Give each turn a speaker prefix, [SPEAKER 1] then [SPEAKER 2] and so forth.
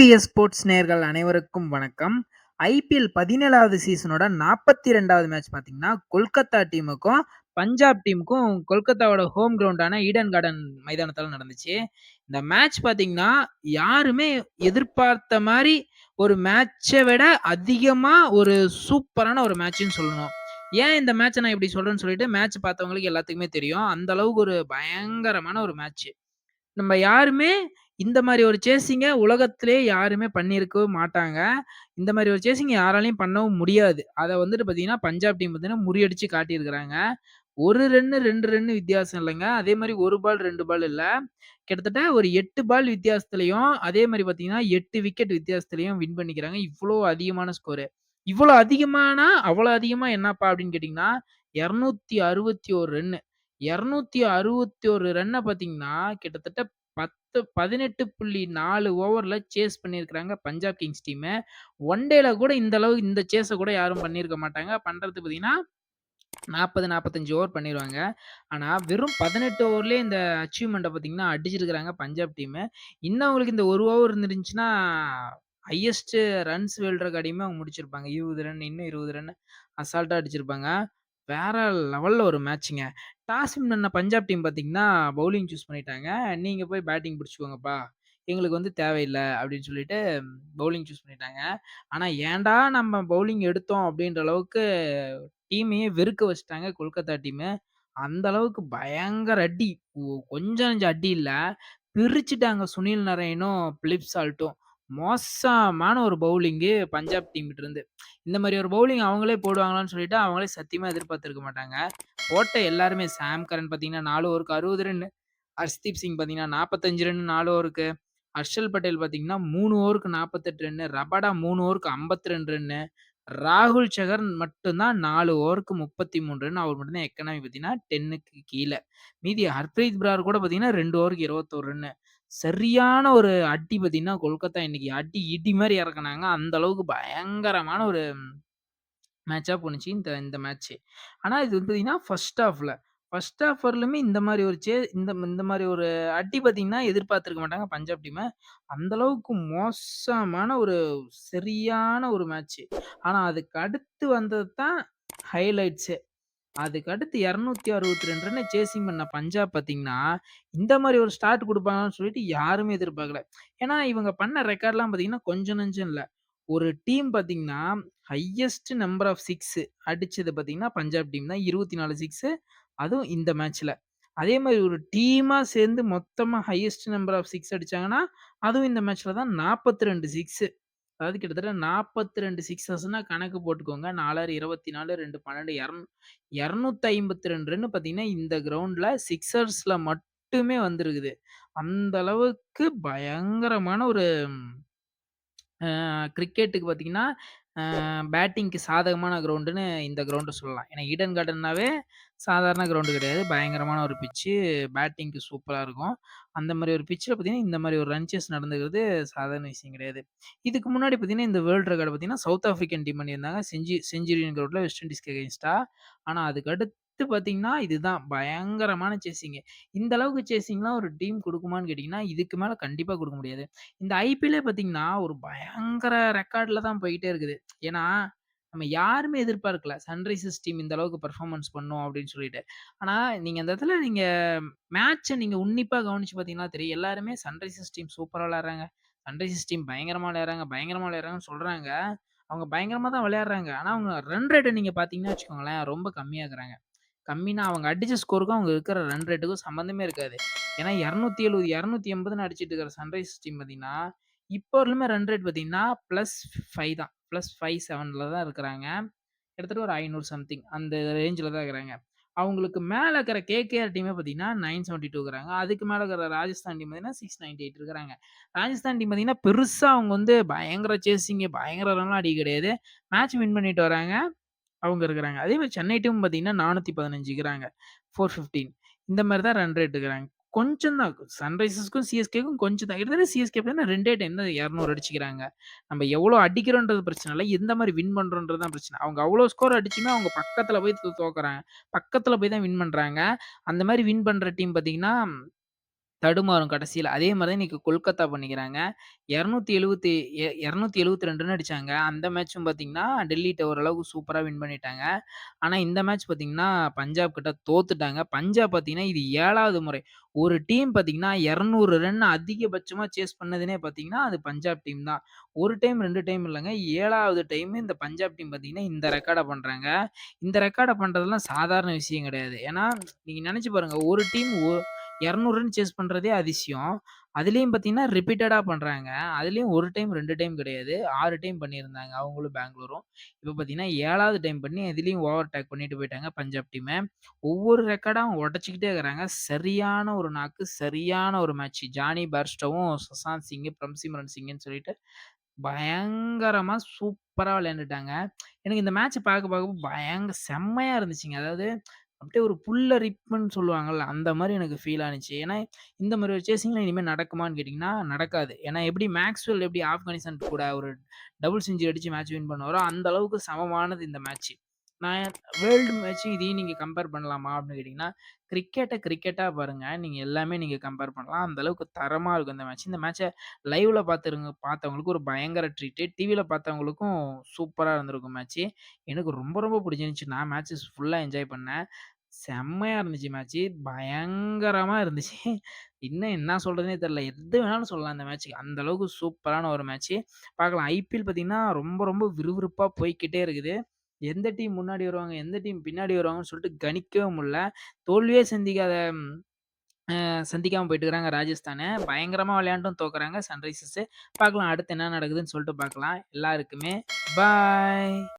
[SPEAKER 1] TVS sports நேர்கள் அனைவருக்கும் வணக்கம். ஐபிஎல் 17வது சீசனோட 42வது மேட்ச் பார்த்தீங்கன்னா, கொல்கத்தா டீமுக்கும், பஞ்சாப் டீமுக்கும் கொல்கத்தாவோட ஹோம் கிரவுண்டான ஈடன் கார்டன் மைதானத்தில் நடந்துச்சு. இந்த மேட்ச் பார்த்தீங்கன்னா, யாருமே எதிர்பார்த்த மாதிரி ஒரு மேட்சை விட அதிகமாக ஒரு சூப்பரான ஒரு மேட்ச்னு சொல்லணும். ஏன் இந்த மேட்ச்சை நான் இப்படி சொல்கிறேன்னு சொல்லிட்டு மேட்ச் பார்த்தவங்களுக்கு எல்லாத்துக்குமே தெரியும். அந்த அளவுக்கு ஒரு பயங்கரமான ஒரு மேட்ச். நம்ம யாருமே இந்த மாரி ஒரு சேசிங்க உலகத்திலே யாருமே பண்ணியிருக்கவே மாட்டாங்க. இந்த மாரி ஒரு சேசிங் யாராலயும் பண்ணவும் முடியாது. அத வந்துட்டு பார்த்தீங்கன்னா, பஞ்சாப் டீம் பார்த்தீங்கன்னா முறியடிச்சு காட்டியிருக்கிறாங்க. 1 ரன்னு, 2 ரன்னு வித்தியாசம் இல்லங்க. அதே மாரி 1 பால், 2 பால் இல்ல. கிட்டத்தட்ட ஒரு 8 பால் வித்தியாசத்திலயும், அதே மாரி பார்த்தீங்கன்னா, 8 விக்கெட் வித்தியாசத்திலயும் வின் பண்ணிக்கிறாங்க. இவ்ளோ அதிகமான ஸ்கோரு. இவ்வளோ அதிகமானா, அவ்வளோ அதிகமா என்னப்பா அப்படின்னு கேட்டீங்கன்னா, 261 ரன்னு. 261 ரன்ன பார்த்தீங்கன்னா, கிட்டத்தட்ட மொத்தம் பதினெட்டு புள்ளி நாலு ஓவரில் சேஸ் பண்ணியிருக்கிறாங்க பஞ்சாப் கிங்ஸ் டீமை ஒன் டேல கூட இந்த அளவு இந்த சேஸை கூட யாரும் பண்ணியிருக்க மாட்டாங்க. பண்ணுறது பார்த்தீங்கன்னா, 40, 45 ஓவர் பண்ணிடுவாங்க ஆனால் வெறும் பதினெட்டு ஓவர்லேயே இந்த அச்சீவ்மெண்ட்டை பார்த்தீங்கன்னா, அடிச்சிருக்கிறாங்க பஞ்சாப் டீமு. இன்னும் அவங்களுக்கு இந்த ஒரு ஓவர் இருந்துருந்துச்சுன்னா, ஹையஸ்ட் ரன்ஸ் வேர்ல்ட் கடையுமே அவங்க முடிச்சிருப்பாங்க. 20 ரன், இன்னும் 20 ரன் அசால்ட்டாக அடிச்சிருப்பாங்க. வேற லெவல்ல ஒரு மேட்ச்ங்க. டாஸ் வின் பண்ண பஞ்சாப் டீம் பார்த்தீங்கன்னா, பவுலிங் சூஸ் பண்ணிட்டாங்க. நீங்க போய் பேட்டிங் பிடிச்சுக்கோங்கப்பா. எங்களுக்கு வந்து தேவையில்ல அப்படின்னு சொல்லிட்டு பவுலிங் சூஸ் பண்ணிட்டாங்க. ஆனா, ஏன்டா நம்ம பவுலிங் எடுத்தோம் அப்படின்ற அளவுக்கு டீமையே வெறுக்க வச்சுட்டாங்க கொல்கத்தா டீமு. அந்த அளவுக்கு பயங்கர அடி. ஒ கொஞ்சம் நெஞ்சம் அடி இல்ல. பிரிச்சுட்டாங்க சுனில் நரைனும், பிலிப் சால்ட்டும். மோசமான ஒரு பவுலிங்கு பஞ்சாப் டீம்கிட்ட இருந்து. இந்த மாதிரி ஒரு பவுலிங் அவங்களே போடுவாங்களான்னு சொல்லிட்டு அவங்களே சத்தியமாக எதிர்பார்த்துருக்க மாட்டாங்க. போட்ட எல்லாருமே சாம் கரன் பார்த்தீங்கன்னா, நாலு ஓருக்கு அறுபது ரன் ஹர்ஷ்தீப் சிங் பார்த்தீங்கன்னா, 45 ரன் நாலு ஓருக்கு ஹர்ஷல் பட்டேல் பார்த்தீங்கன்னா, 3 ஓவருக்கு 48 ரன்னு. ரபாடா 3 ஓவருக்கு 52 ரன்னு. ராகுல் சகர் மட்டும்தான் நாலு ஓவருக்கு முப்பத்தி மூணு ரன். அவர் மட்டும்தான் எக்கனாமி பார்த்தீங்கன்னா, டென்னுக்கு கீழே மீதி ஹர்ப்ரீத் பிரார் கூட பார்த்தீங்கன்னா, ரெண்டு ஓவருக்கு 21 ரன்னு. சரியான ஒரு அடி பார்த்தீங்கன்னா, கொல்கத்தா இன்னைக்கு அடி இடி மாரி இறக்குனாங்க. அந்த அளவுக்கு பயங்கரமான ஒரு மேட்ச்சா போணுச்சு இந்த இந்த மேட்ச். ஆனா, இது வந்து பார்த்தீங்கன்னா, ஃபர்ஸ்ட் ஹாஃப்ல. ஃபர்ஸ்ட் ஹாஃப் வரலுமே இந்த மாரி ஒரு சே இந்த இந்த மாரி ஒரு அடி பார்த்தீங்கன்னா, எதிர்பார்த்திருக்க மாட்டாங்க பஞ்சாப் டீம. அந்த அளவுக்கு மோசமான ஒரு சரியான ஒரு மேட்ச். ஆனா, அதுக்கு அடுத்து வந்தது தான் ஹைலைட்ஸே. அதுக்கு அடுத்து 262 ரன்ன சேசிங் பண்ண பஞ்சாப் பார்த்தீங்கன்னா, இந்த மாரி ஒரு ஸ்டார்ட் குடுப்பாங்கன்னு சொல்லிட்டு யாருமே எதிர்பார்க்கல. ஏன்னா, இவங்க பண்ண ரெக்கார்ட்லாம் பார்த்தீங்கன்னா, கொஞ்சம் நஞ்சம் இல்ல. ஒரு டீம் பார்த்தீங்கன்னா, ஹையஸ்ட் நம்பர் ஆஃப் சிக்ஸ் அடிச்சது பார்த்தீங்கன்னா, பஞ்சாப் டீம் தான். 24 சிக்ஸு அதுவும் இந்த மேட்ச்ல. அதே மாரி ஒரு டீமா சேர்ந்து மொத்தமா ஹையஸ்ட் நம்பர் ஆஃப் சிக்ஸ் அடிச்சாங்கன்னா, அதுவும் இந்த மேட்ச்ல தான் 42 சிக்ஸு. அதாவது கிட்டத்தட்ட 42 சிக்ஸஸ்ன்னா கணக்கு போட்டுக்கோங்க. 4 6 24 2 12 200 252 ரெண்டுன்னு பார்த்தீங்கன்னா, இந்த கிரவுண்ட்ல சிக்ஸர்ஸ்ல மட்டுமே வந்திருக்குது. அந்த அளவுக்கு பயங்கரமான ஒரு அ கிரிக்கெட்டுக்கு பார்த்தீங்கன்னா, அ பேட்டிங்க்கு சாதகமான கிரவுண்டுன்னு இந்த கிரவுண்ட சொல்லலாம். ஏன்னா, ஈடன் கார்டன்னாவே சாதாரண கிரவுண்டு கிடையாது. பயங்கரமான ஒரு பிட்ச்சு. பேட்டிங்க்கு சூப்பரா இருக்கும். அந்த மாரி ஒரு பிட்ச்ல பார்த்தீங்கன்னா, இந்த மாரி ஒரு ரன் சேஸ் நடந்துக்கிறது சாதாரண விஷயம் கிடையாது. இதுக்கு முன்னாடி பார்த்தீங்கன்னா, இந்த வேர்ல்ட் ரெக்கார்ட் பார்த்தீங்கன்னா, சவுத் ஆஃப்ரிக்கன் டீம் பண்ணியிருந்தாங்க. செஞ்சு செஞ்சுரியன் கிரவுண்ட்ல வெஸ்ட் இண்டீஸ்க்கு எகெயின்ஸ்டா. ஆனா, அதுக்கு அடுத்து பார்த்தீங்கன்னா, இதுதான் பயங்கரமான சேசிங்கு. இந்த அளவுக்கு சேசிங்லாம் ஒரு டீம் குடுக்குமான்னு கேட்டீங்கன்னா, இதுக்கு மேல கண்டிப்பா குடுக்க முடியாது. இந்த ஐபிஎல்லே பார்த்தீங்கன்னா, ஒரு பயங்கர ரெக்கார்ட்ல தான் போயிட்டே இருக்குது. ஏன்னா, நம்ம யாருமே எதிர்பார்க்கல. சன்ரைசர்ஸ் டீம் இந்த அளவுக்கு பெர்ஃபார்மன்ஸ் பண்ணும் அப்படின்னு சொல்லிட்டு. ஆனா, நீங்க அந்த இடத்துல நீங்க மேட்ச நீங்க உன்னிப்பா கவனிச்சு பார்த்தீங்கன்னா தெரியும். எல்லாருமே சன்ரைசர்ஸ் டீம் சூப்பரா விளையாடுறாங்க. சன்ரைசர்ஸ் டீம் பயங்கரமா விளையாடுறாங்க, பயங்கரமா விளையாடுறாங்கன்னு சொல்றாங்க. அவங்க பயங்கரமா தான் விளையாடுறாங்க. ஆனா, அவங்க ரன் ரேட்ட நீங்க பார்த்தீங்கன்னா வச்சுக்கோங்களேன், ரொம்ப கம்மியா இருக்கிறாங்க. கம்மினா அவங்க அடிச்ச ஸ்கோருக்கும் அவங்க இருக்கிற ரன் ரேட்டுக்கும் சம்மந்தமே இருக்காது. ஏன்னா 270, 280ன்னு அடிச்சிட்டு இருக்கிற சன்ரைசர்ஸ் டீம் பார்த்தீங்கன்னா, இப்போ வரலுமே ரன் ரேட் பார்த்தீங்கன்னா, ப்ளஸ் 5 தான். ப்ளஸ் 5, 7ல தான் இருக்கிறாங்க. கிட்டத்தட்ட ஒரு 500 சம்திங் அந்த ரேஞ்சில் தான் இருக்கிறாங்க. அவங்களுக்கு மேல இருக்கிற கேகேஆர் டீமே பார்த்தீங்கன்னா, 972 இருக்கிறாங்க. அதுக்கு மேல இருக்கிற ராஜஸ்தான் டீம் பார்த்தீங்கன்னா, 698 இருக்கிறாங்க. ராஜஸ்தான் டீம் பார்த்தீங்கன்னா, பெருசா அவங்க வந்து பயங்கர சேசிங்கு, பயங்கர ரன்லாம் அடிக்க கிடையாது. மேட்ச் வின் பண்ணிட்டு வராங்க. அவங்க இருக்கிறாங்க. அதே மாரி சென்னை டீம் பார்த்தீங்கன்னா, 415 இருக்கிறாங்க. 415 இந்த மாரி தான் ரன் ரேட் இருக்கிறாங்க. கொஞ்சம் தான் சன்ரைசர்ஸ்க்கும், சிஎஸ்கேக்கும் கொஞ்சம் தான். கிட்டத்தட்ட சிஎஸ்கே பார்த்தீங்கன்னா 2டே டைம் தான் 200 அடிச்சுக்கிறாங்க. நம்ம எவ்வளோ அடிக்கிறோன்றது பிரச்சனை இல்ல. எந்த மாரி வின் பண்ணுறோன்றது தான் பிரச்சனை. அவங்க அவ்வளோ ஸ்கோர் அடிச்சுமே அவங்க பக்கத்தில் போய் தோ தோக்குறாங்க. பக்கத்தில் போய் தான் வின் பண்றாங்க. அந்த மாரி வின் பண்ற டீம் பார்த்தீங்கன்னா தடுமாறும் கடைசியில் அதே மாரி தான் இன்னைக்கு கொல்கத்தா பண்ணிக்கிறாங்க. 270 எ 272 ரன் அடிச்சாங்க. அந்த மேட்சும் பார்த்தீங்கன்னா, டெல்லிட்ட ஓரளவுக்கு சூப்பரா வின் பண்ணிட்டாங்க. ஆனா இந்த மேட்ச் பார்த்தீங்கன்னா, பஞ்சாப் கிட்ட தோத்துட்டாங்க. பஞ்சாப் பார்த்தீங்கன்னா, இது 7வது முறை. ஒரு டீம் பார்த்தீங்கன்னா, 200 ரன் அதிகபட்சமா சேஸ் பண்ணதுன்னே பார்த்தீங்கன்னா, அது பஞ்சாப் டீம் தான். 1 டைம், 2 டைம் இல்லங்க. 7வது டைம் இந்த பஞ்சாப் டீம் பார்த்தீங்கன்னா, இந்த ரெக்கார்ட பண்றாங்க. இந்த ரெக்கார்ட பண்றதெல்லாம் சாதாரண விஷயம் கிடையாது. ஏன்னா, நீங்க நெனச்சு பாருங்க. ஒரு டீம் ஒ 200 ரன் சேஸ் பண்ணுறதே அதிசயம். அதுலேயும் பார்த்தீங்கன்னா, ரிப்பீட்டடாக பண்ணுறாங்க அதுலேயும் ஒரு டைம், ரெண்டு டைம் கிடையாது. ஆறு டைம் பண்ணியிருந்தாங்க. அவங்களும் பெங்களூரும். இப்போ பார்த்தீங்கன்னா, ஏழாவது டைம் பண்ணி அதிலயும் ஓவர்டேக் பண்ணிட்டு போயிட்டாங்க பஞ்சாப் டீமை ஒவ்வொரு ரெக்கார்டாக உடச்சிக்கிட்டே இருக்கிறாங்க. சரியான ஒரு நாக்கு, சரியான ஒரு மேட்ச். ஜானி பர்ஸ்டவும் சுசாந்த் சிங்கு பிரம்சிம்ரன் சிங்குன்னு சொல்லிட்டு பயங்கரமாக சூப்பராக விளையாண்டுட்டாங்க. எனக்கு இந்த மேட்ச்சை பார்க்க பார்க்க பயங்கர செம்மையாக இருந்துச்சுங்க. அதாவது அப்படியே ஒரு புல்லரிப்புன்னு சொல்லுவாங்கல்ல, அந்த மாரி எனக்கு ஃபீல் ஆனுச்சு. ஏன்னா, இந்த மாரி ஒரு சேசிங்லாம் இனிமே நடக்குமான்னு கேட்டீங்கன்னா, நடக்காது. ஏன்னா எப்படி மேக்ஸ்வெல் எப்படி ஆப்கானிஸ்தான் கூட ஒரு டபுள் செஞ்சுரி அடிச்சு மேட்ச் வின் பண்ணுவாரோ, அந்த அளவுக்கு சமமானது இந்த மேட்ச். நான் வேர்ல்டு மேட்ச்சும் இதையும் நீங்க கம்பேர் பண்ணலாமா? அப்படின்னு கேட்டிங்கன்னா, கிரிக்கெட்ட கிரிக்கெட்டா பாருங்க. நீங்க எல்லாமே நீங்க கம்பேர் பண்ணலாம். அந்த அளவுக்கு தரமா இருக்கும் இந்த மேட்ச். இந்த மேட்ச்சை லைவ்ல பார்த்துருங்க பார்த்தவங்களுக்கு ஒரு பயங்கர ட்ரீட்டு. டிவியில் பார்த்தவங்களுக்கும் சூப்பரா இருந்திருக்கும் மேட்ச்சு. எனக்கு ரொம்ப ரொம்ப பிடிச்சிருந்துச்சு. நான் மேட்சஸ் ஃபுல்லா என்ஜாய் பண்ணேன். செம்மையா இருந்துச்சு மேட்ச்சு. பயங்கரமா இருந்துச்சு. இன்னும் என்ன சொல்றதுன்னே தெரியல. எது வேணாலும் சொல்லலாம் இந்த மேட்ச்சுக்கு. அந்த அளவுக்கு சூப்பரான ஒரு மேட்ச்சு. பார்க்கலாம். ஐபிஎல் பார்த்தீங்கன்னா, ரொம்ப ரொம்ப விறுவிறுப்பா போய்க்கிட்டே இருக்குது. எந்த டீம் முன்னாடி வருவாங்க, எந்த டீம் பின்னாடி வருவாங்கன்னு சொல்லிட்டு கணிக்கவே முடியல. தோல்வியே சந்திக்காத சந்திக்காமல் போயிட்டு இருக்கிறாங்க ராஜஸ்தான. பயங்கரமாக விளையாண்டும் தோக்குறாங்க சன்ரைசர்ஸு. பார்க்கலாம் அடுத்து என்ன நடக்குதுன்னு சொல்லிட்டு பார்க்கலாம். எல்லாருக்குமே பாய்.